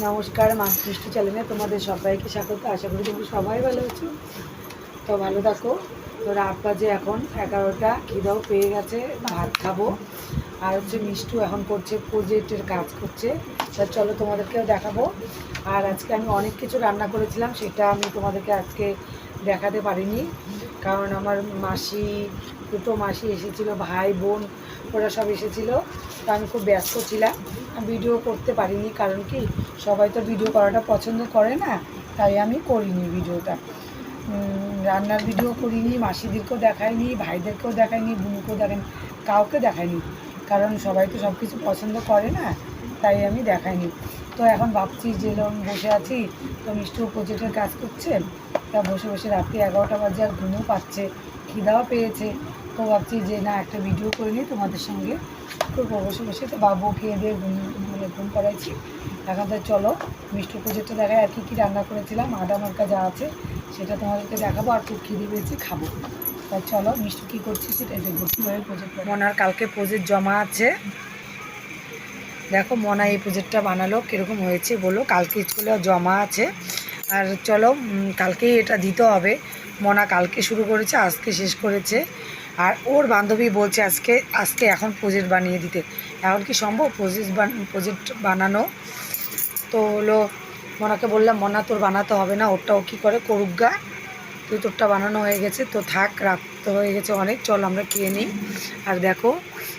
নমস্কার মাছ মিষ্টি চ্যানেলে তোমাদের সবাইকে স্বাগত। আশা করি তুমি সবাই ভালো আছো। তো ভালো থাকো। তো রাত বাজে এখন, এগারোটা। খিদাও পেয়ে গেছে, ভাত খাব। আর হচ্ছে মিষ্টু এখন করছে প্রজেক্টের কাজ করছে। তা চলো তোমাদেরকেও দেখাবো। আর আজকে আমি অনেক কিছু রান্না করেছিলাম, সেটা আমি তোমাদেরকে আজকে দেখাতে পারিনি। কারণ আমার মাসি দুটো মাসি এসেছিল, ভাই, বোন, ওরা সব এসেছিল। তো আমি খুব ব্যস্ত ছিলাম ভিডিও করতে পারিনি, কারণ কি সবাই তো ভিডিও করাটা পছন্দ করে না, তাই আমি করিনি ভিডিওটা রান্নার ভিডিও করিনি, মাসিদেরকেও দেখাইনি, ভাইদেরকেও দেখাইনি, বোনকেও দেখাইনি, কাউকে দেখাইনি, কারণ সবাই তো সব কিছু পছন্দ করে না, তাই আমি দেখাইনি। তো এখন ভাবছি, যে এরকম বসে আছি, তো মিষ্টু প্রজেক্টের কাজ করছে, তা বসে বসে রাত্রি এগারোটা বাজে আর ঘুমও পাচ্ছে, খিদাও পেয়েছে তো ভাবছি যে না, একটা ভিডিও করে নিই তোমাদের সঙ্গে। করব বসে বসে তো বাবু খেয়ে দিয়ে ঘুম মানে ঘুম পাড়াইছি। এখন তো চলো। মিষ্টি প্রজেক্টটা দেখায় আর কী কী রান্না করেছিলাম। আদা মার্কা যা আছে সেটা তোমাদেরকে দেখাবো আর খুব খিদে পেয়েছি খাব। তা চলো, মিষ্টি কী করছি সেটা দেখব। কীভাবে প্রজেক্ট মনার কালকে প্রজেক্ট জমা আছে। দেখো, মনা এই প্রজেক্টটা বানালো, কীরকম হয়েছে বলো। কালকে স্কুলে জমা আছে। আর চলো কালকেই এটা দিতে হবে। মনা কালকে শুরু করেছে, আজকে শেষ করেছে। আর ওর বান্ধবী বলছে আজকে আজকে এখন প্রজেক্ট বানিয়ে দিতে। এখন কি সম্ভব প্রজেক্ট প্রজেক্ট বানানো? তো হলো, মনাকে বললাম, মনা তোর বানাতে হবে না, ওরটাও কী করে? করুক গা। তুই তোরটা বানানো হয়ে গেছে, তো থাক রাত হয়ে গেছে অনেক। চল আমরা খেয়ে নিই। আর দেখো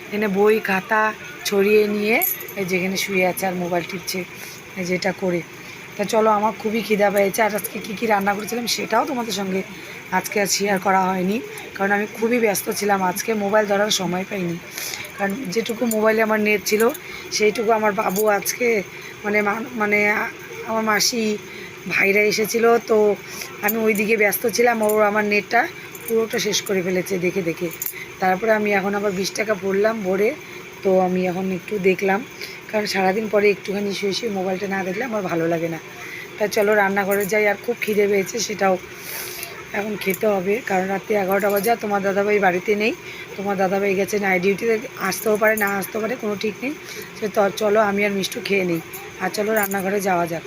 এখানে বই, খাতা ছড়িয়ে নিয়ে যেখানে শুয়ে আছে আর মোবাইল টিপছে যেটা করে। তা চলো, আমার খুবই খিদা পেয়েছে। আর আজকে কী কী রান্না করেছিলাম সেটাও তোমাদের সঙ্গে আজকে আর শেয়ার করা হয়নি। কারণ আমি খুবই ব্যস্ত ছিলাম আজকে মোবাইল ধরার সময় পাইনি। কারণ যেটুকু মোবাইলে আমার নেট ছিল, সেইটুকু আমার বাবু আজকে মানে মানে আমার মাসি, ভাইরা এসেছিল। তো আমি ওই দিকে ব্যস্ত ছিলাম, ওর আমার নেটটা পুরোটা শেষ করে ফেলেছে দেখে দেখে। তারপরে আমি এখন আবার বিশ টাকা ভরলাম ভরে, তো আমি এখন একটু দেখলাম। কারণ সারাদিন পরে একটুখানি শুয়ে শুয়ে মোবাইলটা না দেখলে আমার ভালো লাগে না। তা চলো রান্নাঘরে যাই, আর খুব খিদে পেয়েছে সেটাও এখন খেতে হবে, কারণ রাত্রি এগারোটা বাজে আর তোমার দাদাভাই বাড়িতে নেই। তোমার দাদাভাই গেছে নাইট ডিউটিতে আসতেও পারে, না আসতেও পারে, কোনো ঠিক নেই। সে চলো, আমি আর মিষ্টু খেয়ে নিই। আর চলো রান্নাঘরে যাওয়া যাক।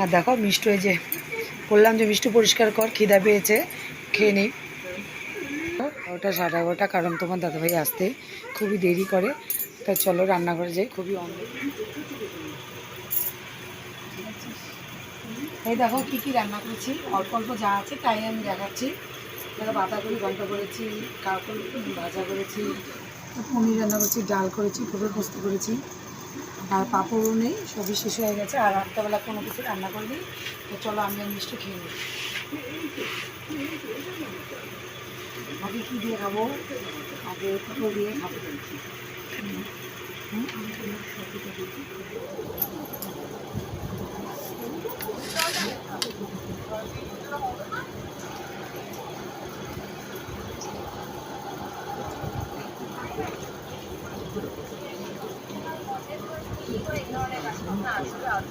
আর দেখো মিষ্টু এই যে, বললাম যে মিষ্টু পরিষ্কার কর, খিদা পেয়েছে, খেয়ে নিই ওটা সাড়ে এগারোটা, কারণ তোমার দাদাভাই আসতে খুবই দেরি করে। তা চলো রান্নাঘরে যাই। খুবই অন্ধ। এই দেখো কী কী রান্না করেছি। অল্প অল্প যা আছে তাই আমি দেখাচ্ছি। দেখো বাঁধাকপি ঘন্ট করেছি কাকল ভাজা করেছি পনির রান্না করেছি ডাল করেছি পটল পোস্ত করেছি। আর পাঁপড়ও নেই সবই শেষ হয়ে গেছে। আর রাত্রেবেলা কোনো কিছু রান্না করিনি। তো চলো আমি আর মিষ্টি খেয়ে নিই। আগে কী দিয়ে খাব? আগে পটল দিয়ে খাব। 对，那那个什么，主要就。